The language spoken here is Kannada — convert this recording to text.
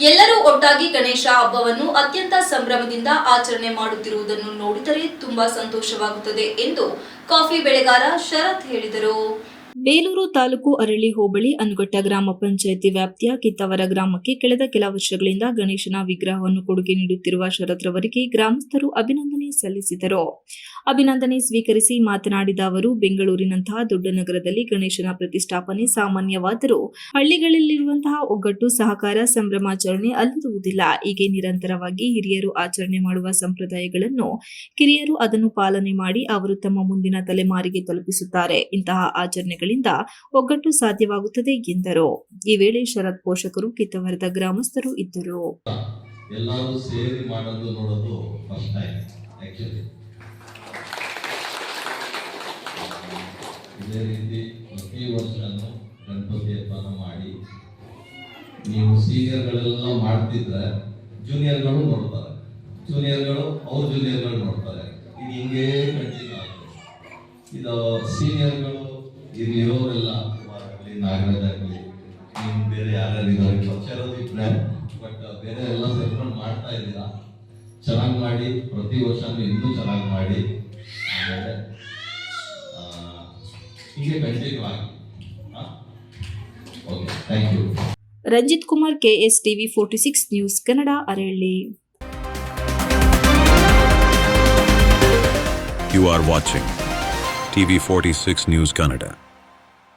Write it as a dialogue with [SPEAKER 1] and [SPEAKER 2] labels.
[SPEAKER 1] ಎಲ್ಲರೂ ಒಟ್ಟಾಗಿ ಗಣೇಶ ಹಬ್ಬವನ್ನು ಅತ್ಯಂತ ಸಂಭ್ರಮದಿಂದ ಆಚರಣೆ ಮಾಡುತ್ತಿರುವುದನ್ನು ನೋಡಿದರೆ ತುಂಬಾ ಸಂತೋಷವಾಗುತ್ತದೆ ಎಂದು ಕಾಫಿ ಬೆಳೆಗಾರ ಶರತ್ ಹೇಳಿದರು. ಬೇಲೂರು ತಾಲೂಕು ಅರಳಿ ಹೋಬಳಿ ಅನುಗಟ್ಟ ಗ್ರಾಮ ಪಂಚಾಯಿತಿ ವ್ಯಾಪ್ತಿಯ ಕಿತ್ತವರ ಗ್ರಾಮಕ್ಕೆ ಕಳೆದ ಕೆಲ ವರ್ಷಗಳಿಂದ ಗಣೇಶನ ವಿಗ್ರಹವನ್ನು ಕೊಡುಗೆ ನೀಡುತ್ತಿರುವ ಶರತ್ ರವರಿಗೆ ಗ್ರಾಮಸ್ಥರು ಅಭಿನಂದನೆ ಸಲ್ಲಿಸಿದರು. ಅಭಿನಂದನೆ ಸ್ವೀಕರಿಸಿ ಮಾತನಾಡಿದ ಅವರು, ಬೆಂಗಳೂರಿನಂತಹ ದೊಡ್ಡ ನಗರದಲ್ಲಿ ಗಣೇಶನ ಪ್ರತಿಷ್ಠಾಪನೆ ಸಾಮಾನ್ಯವಾದರೂ ಹಳ್ಳಿಗಳಲ್ಲಿರುವಂತಹ ಒಗ್ಗಟ್ಟು ಸಹಕಾರ ಸಂಭ್ರಮಾಚರಣೆ ಅಲ್ಲಿರುವುದಿಲ್ಲ. ಹೀಗೆ ನಿರಂತರವಾಗಿ ಹಿರಿಯರು ಆಚರಣೆ ಮಾಡುವ ಸಂಪ್ರದಾಯಗಳನ್ನು ಕಿರಿಯರು ಅದನ್ನು ಪಾಲನೆ ಮಾಡಿ ಅವರು ತಮ್ಮ ಮುಂದಿನ ತಲೆಮಾರಿಗೆ ತಲುಪಿಸುತ್ತಾರೆ. ಇಂತಹ ಆಚರಣೆಗಳಿಂದ ಒಗ್ಗಟ್ಟು ಸಾಧ್ಯವಾಗುತ್ತದೆ ಎಂದರು. ಈ ವೇಳೆ ಶರತ್ ಪೋಷಕರು ಕಿತ್ತವರದ ಗ್ರಾಮಸ್ಥರು ಇದ್ದರು.
[SPEAKER 2] ಎಲ್ಲರೂ ಸೇರಿ ಮಾಡೋದು ನೋಡೋದು ಇದೇ ರೀತಿ ಪ್ರತಿ ವರ್ಷನೂ ಗಣಪತಿ ಹಬ್ಬನ ಮಾಡಿ ನೀವು ಸೀನಿಯರ್ಗಳೆಲ್ಲ ಮಾಡ್ತಿದ್ರೆ ಜೂನಿಯರ್ಗಳು ನೋಡ್ತಾರೆ. ಜೂನಿಯರ್ಗಳು ಅವ್ರ ಜೂನಿಯರ್ಗಳು ನೋಡ್ತಾರೆ. ಇದು ಹಿಂಗೇ ಕಂಟಿನ್ಯೂ ಇದು ಸೀನಿಯರ್ಗಳು ಇಲ್ಲಿ ಇರೋರೆಲ್ಲ ಆಗಲಿ ನಾಗರಾಜ್ ಆಗಲಿ ಬೇರೆ ಯಾರ್ಯಾರು ಇದ್ದಾರೆ ಪಕ್ಷ ಬಟ್ ಬೇರೆ ಎಲ್ಲ ಸೇರ್ಕೊಂಡು ಮಾಡ್ತಾ ಇದ್ದೀರಾ? ಚೆನ್ನಾಗಿ ಮಾಡಿ, ಪ್ರತಿ ವರ್ಷನೂ ಇನ್ನೂ ಚೆನ್ನಾಗಿ ಮಾಡಿ. ಆಮೇಲೆ ಹೀಗೆ ಕಂಟಿನ್ಯೂ ಆಗಿ okay thank you
[SPEAKER 1] Ranjith Kumar KS TV forty six news Kannada Aralli
[SPEAKER 3] You are watching TV46 News Kannada.